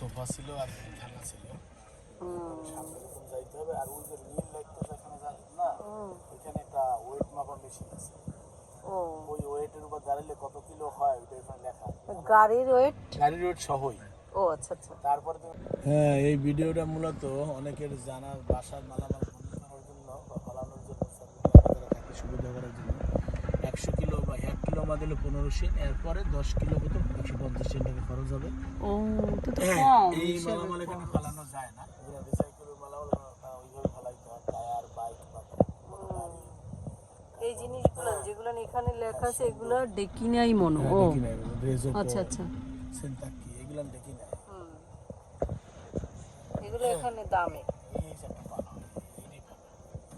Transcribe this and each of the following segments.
Sofa ছিল আর খেলা ছিল। হুম, সামনে এরকম যাইতে হবে আর ওই যে নীল লাইটটা যেখানে যাচ্ছে না ওইখানে একটা ওয়েট মাপা মেশিন আছে। ও। ওই ওয়েটের উপর দাঁড়ালে কত কিলো হয় এখানে লেখা গাড়ির ওয়েট গাড়ির ওয়েট সহই। ও আচ্ছা আচ্ছা। তারপরে হ্যাঁ এই ভিডিওটা মূলত অনেকের জানার বাসার মালামাল করার জন্য বা ফলানোর জন্য সুবিধা করার জন্য একশো কিলো বা এক কিলো মা দিলে পনেরো সেন্ট এরপরে দশ কিলো মতো একশো পঞ্চাশ সেন্ট টাকা খরচ হবে। ও তো তো হ্যাঁ, কম এই মালামাল এখানে ফালানো যায় না। এগুলো রিসাইকেলের মালামাল ওইভাবে ফালাইতে হয় টায়ার বাইক বা এই জিনিসগুলো যেগুলো এখানে লেখা আছে এগুলো ডেকি নাই মনে ও হ্যাঁ, দেখি না এগুলো, রেজো আচ্ছা আচ্ছা। এগুলো দেখি না এগুলো এখানে দামে।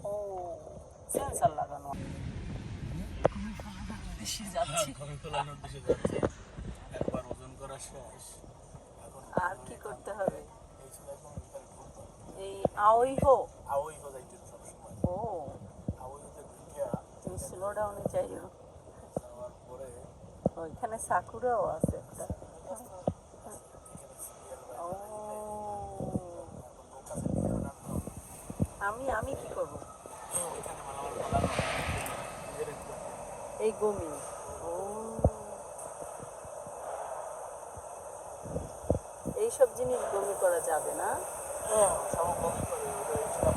ও সেন্সার লাগানো বেশি যাচ্ছে ঘরে ফেলানোর দেশে যাচ্ছে। একবার ওজন করা শেষ। আর কি করতে হবে? এই হয়ে যাইতে ও। ঢুকিয়া তুমি স্লো ডাউনে চাইও পরে ওইখানে সাকুরাও আছে একটা। আমি আমি কি করব ওইখানে মালামাল ফেলানো নিজের একটু এই গমি ও এইসব জিনিস গমি করা যাবে না? হ্যাঁ সব করে সব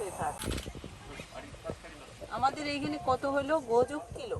এই আমাদের এইখানে কত হলো? গোজক কিলো।